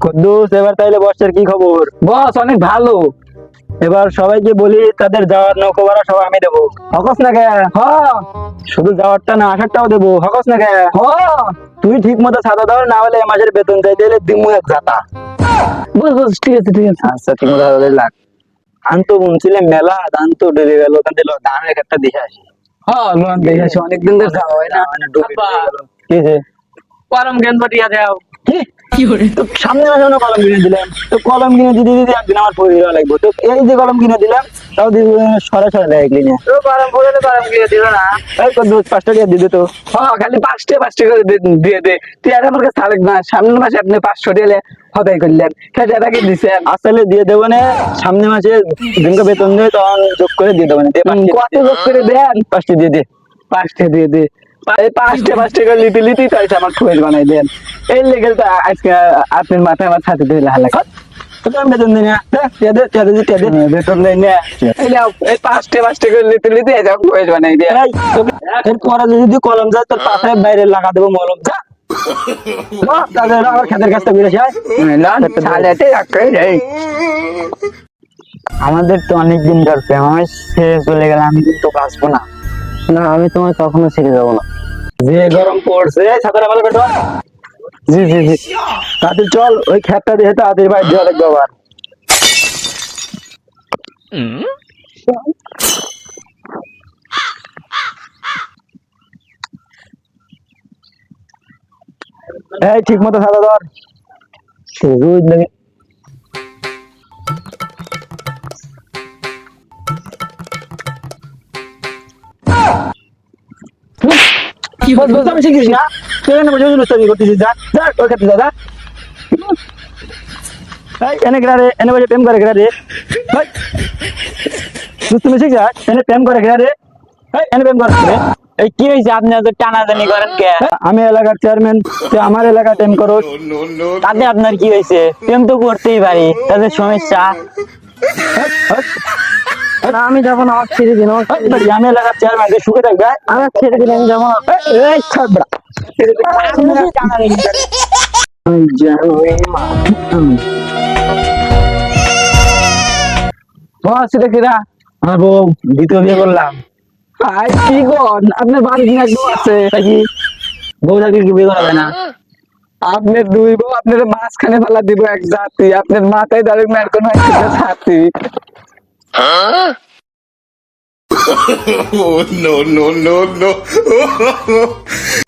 কুদ্দুস এবার তাইলে বসের কি খবর? বস অনেক ভালো। এবার সবাইকে বলি তাদের যাওয়ার নৌকো ভাড়া সব আমি দেবো। হকস না কে? হ। শুধু যাওয়ারটা না আসারটাও দেবো। হকস না কে? হ। তুই ঠিক মতো সাদা দাও না হলে মাসের বেতন চাইতে হলে দিমু এক জাতা বস বস ঠিক আছে ঠিক আছে। আচ্ছা ঠিক মতো লাখ আনতো বুনছিলে মেলা ধান তো ডেলে গেল ওখান থেকে ধানের একটা দেখে আসি। হ্যাঁ লোন দেখে আসি অনেকদিন ধরে যাওয়া হয় না। মানে ডুবে কি পাঠিয়ে দাও কি তো সামনে মাসে হয় কলম কিনে দিলাম। তো কলম কিনে দিতে দিতে একদিন আমার পড়ে যাওয়া লাগবে। তো এই যে কলম কিনে দিলাম তাও দিদি সরে সরে দেখলি না তো গরম পড়লে গরম দিয়ে দিল না। এই পাঁচটা দিয়ে দিতে তো। হ্যাঁ খালি পাঁচটা পাঁচটা করে দিয়ে দে। তুই আর আমার কাছে থাকবে না। সামনের মাসে আপনি পাঁচশো দিলে হতাই করলেন। সেটাকে দিছেন? আসলে দিয়ে দেবো না। সামনে মাসে দিনকে বেতন দিয়ে তখন যোগ করে দিয়ে দেবো না। কত লোক করে দেন? পাঁচটা দিয়ে দে। পাঁচটা দিয়ে দে। এই পাঁচটা পাঁচটা করে লিতে লিতেই তো আমার খোঁজ বানাই দেন। এই লেগে তো আজকে আপনার মাথায় আমার ছাতে দিয়ে হালা করে কলম যায় তোর পাশে বাইরে লাগা দেবো মলম যা। যা, আমাদের তো অনেক দিন ধর প্রেম আমি ছেড়ে চলে গেলে আমি কিন্তু বাঁচবো না। না আমি তোমার কখনো ছেড়ে যাব না। যে গরম পড়ছে জি জি জি। চল, ওই খেতটা দিয়ে তাড়াতাড়ি বাইর লাগবে আবার। এই ঠিক মতো সাদা ধর। রোজ লাগে কি আমি শিখিস না। তুই এখানে বসে বসে লুচ্চামি করতেছিস যা যা ওই ক্ষেত্রে যা যা। এই এনে গেলা রে এনে বসে প্রেম করে গেলা রে। ভাই তুমি শিখ যা এনে প্রেম করে গেলা রে। এই এনে প্রেম করে রে। এই কি হয়েছে? আপনি এত টানাটানি করেন কে? আমি এলাকার চেয়ারম্যান তুই আমার এলাকা প্রেম করো তাতে আপনার কি হয়েছে? প্রেম তো করতেই পারি তাদের সমস্যা। না, আমি যাব না আমার ছেড়ে দিন আমার আমি এলাকার চেয়ারম্যান সুখে থাকবে আমার ছেড়ে দিন আমি যাব না। এই, ছাড় বস এটা কিরা? আমার বউ দ্বিতীয় বিয়ে করলাম। আই কি গন আপনার বাড়ি কিনা একদম আছে? তাই কি? বউ থাকলে কি বিয়ে করাবে না? আপনার দুই বউ আপনার মাঝখানে ফেলা দিব এক জাতি আপনার মাথায় দাঁড়িয়ে মেয়ের কোনো একটা ছাতি oh no no no no